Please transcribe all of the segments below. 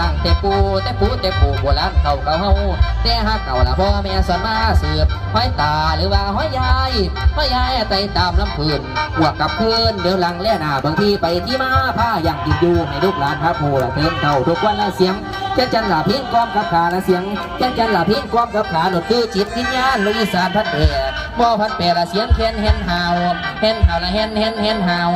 ตั้งแต่ปูแต่ปูแต่ปูโบราณเก่าเก่าเฮาแต่หากเก่าละพ่อแม่สอนมาสืบห้อยตาหรือว่าห้อยยายห้อยยายไต่ตามลำพื้นหัวกกับเพื่อนเดี๋ยวหลังแล่หน้าบางทีไปที่มาผ้าอย่างยิบยูให้ลูกหลานพระโพละเติมเท่าทุกวันละเสียงแค่จันหลาพียงกล้อมกับขาละเสียงแค่จันหลาพียงกล้อมกับขาหนดคือจิตวิญญาณลูกอีสานพัดเปร บ่พัดเปรละเสียงแค้นเห็นหาวเห็นหาวละเห็นเห็นเห็นหาว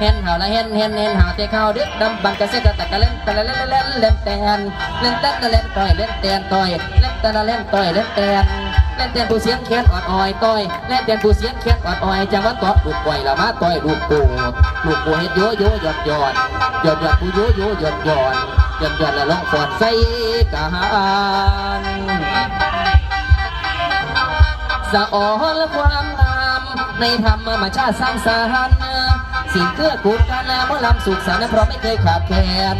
เห็นหาวละเห็นเห็นเห็นหาวแต่ข้าดึกดำบันกระเซกกระตะกะเล่นตะเละเล่นเล่นเล่นแตนเล่นแตนตะเล่นต่อยเล่นแตนต่อยเล่นตะเล่นต่อยเล่นแตนเล่นแตนผู้เสียงแค้นออดอ้อยต่อยเล่นแตนผู้เสียงแค้นออดอ้อยจังหวัดเกาะลูกปล่อยละมาต่อยลูกปูลูกปูเฮ็ดโยโยหยอดหยอดหยอดหยอดผู้โยโยหยอดหยอดหยอดหยอดละลองฟอนใส่กะหาน สะอ่อนและความงามในธรรมชาติสร้างสรรค์สิ่งเกื้อกูลกันและหมอลำสุขสันต์เพราะไม่เคยขาดแคลน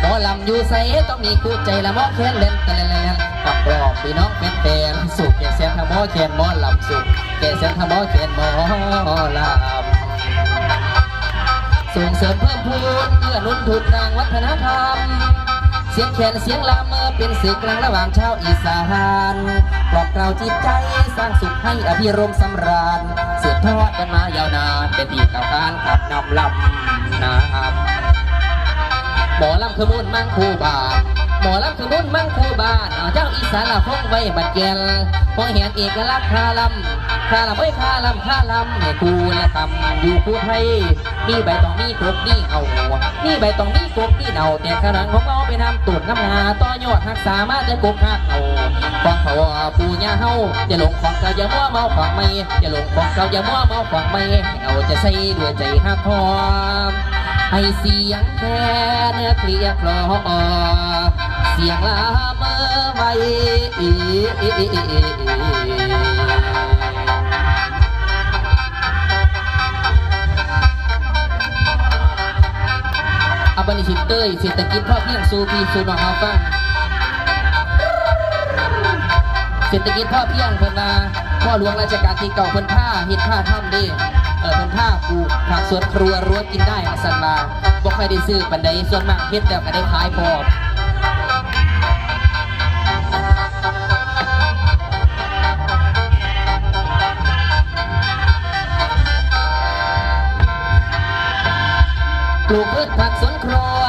หมอลำอยู่ใสต้องมีคู่ใจและหมอแคนเล่นแต่เล่นกับรอบพี่น้องเป็นแฟนสุขแก่เสียงทำหมอแคนหมอลำสุขแก่เสียงทำหมอแคนหมอลำส่งเสริมเพิ่มพูนเพื่อนุนทุนทางวัฒนธรรม เสียงแคนเสียงลำเมื่อเป็นสื่อกลางระหว่างชาวอีสาน ปลอบกล่าวจิตใจสร้างสุขให้อภิรมสำราญสืบทอดกันมายาวนานเป็นที่เก่าการขับนำลำนะครับหมอลำขมุนมั่งคู่บาน หมอลำขมุนมั่งคูบานเจ้าอีสานละคงไว้บัดแกนพองเห็นเอกลักษณ์คาลำคาลำไว้ยคาลำคาลำให้คูและคำอยู่คู่ไทยมีใบตองมีกบมีเอามีใบตองมีกบมีเดาแต่ขนังของเราไปนำตูดน้ำงาต่อยอดหักษามาแต่กบหักเอาของเขาปูย่าเฮาอย่าหลงของเก่าอย่ามัวเมาของไม่อย่าหลงของเก่าอย่ามัวเมาของไม่เอาจะใส่ด้วยใจหักพอมให้เสียงแค่เนื้อเคลียร์คลอ สียงลาเมื่อไว้อาบันิชิตเต้ยเศรษฐกิจพ่อเพียงสู่พี่สู่น้องเอาฟังเศรษฐกิจพ่อเพียงเพิ่นว่าพ่อหลวงราชการที่เก่าเพิ่นผ้าเฮ็ดผ้าทำด้เออเพิ่นผ้าปลูกผักสวนครัวรั้วกินได้มาสันมาบ่ค่อยได้ซื้อปานใดส่วนมากเฮ็ดแล้วก็ได้ขายพอ ปลูกพืชผักสวนครัว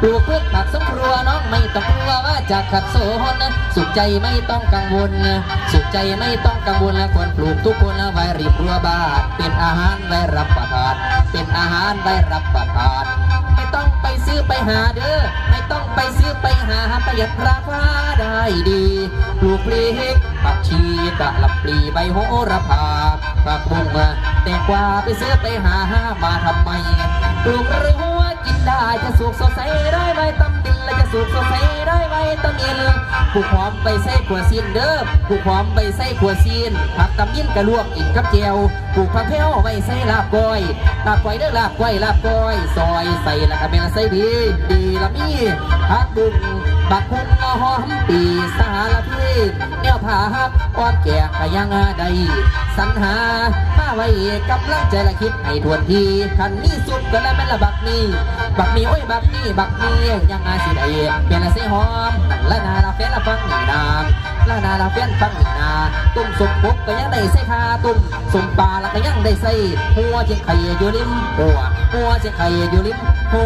ปลูกพืชผักสวนครัวน้องไม่ต้องกลัวว่าจะขัดสนสุขใจไม่ต้องกังวล สุขใจไม่ต้องกังวลและควรปลูกทุกคนไว้ริมรั้วบ้านเป็นอาหารไว้รับประทาน เป็นอาหารไว้รับประทาน ไม่ต้องไปซื้อไปหาเด้อ ไม่ต้องไปซื้อไปหาประหยัดราคาได้ดี ปลูกพริกผักชีกะหล่ำปลีใบโหระพาผักบุ้ง แต่กว่าไปซื้อไปหามาทำไมปลูกรือว่ากินได้จะสุกสดใสได้ไว้ตำดินและจะสุกสดใสได้ไว้ตำยินผูกหอมไปใส่ขวดซีนเด้อผูกหอมไปใส่ขวดซีนผักตำยินกระลวกกินกับแจวปลูกผักแพ้วไว้ใส่ลาบก้อยลาบก้อยเด้อลาบก้อยลาบก้อยซอยใส่ล้วก็เป็นใส่ดีดีละมีผักบุ้งบักหุ่งหอมปีสารพีแนวผาฮักอ้อมแก่ก็ยังได้ สรรหา มาไว้กำลังใจละคิดให้ทวนทีคันนี้สุดก็แล้วแม่ละบักนี้ บักนี้โอ้ยบักนี้บักนี้ยังอาสิได้เป็นละเสหอมละนาละเฟนละฟังหนี่นาละนาละเฟนฟังหนี่นาตุ่มสมปุ๊บก็ยังได้ใส่คาตุ่มสมปลาละก็ยังได้ใส่หัวเจียงไข่อยู่ริมหัวหัวเจียงไข่อยู่ริมโอ้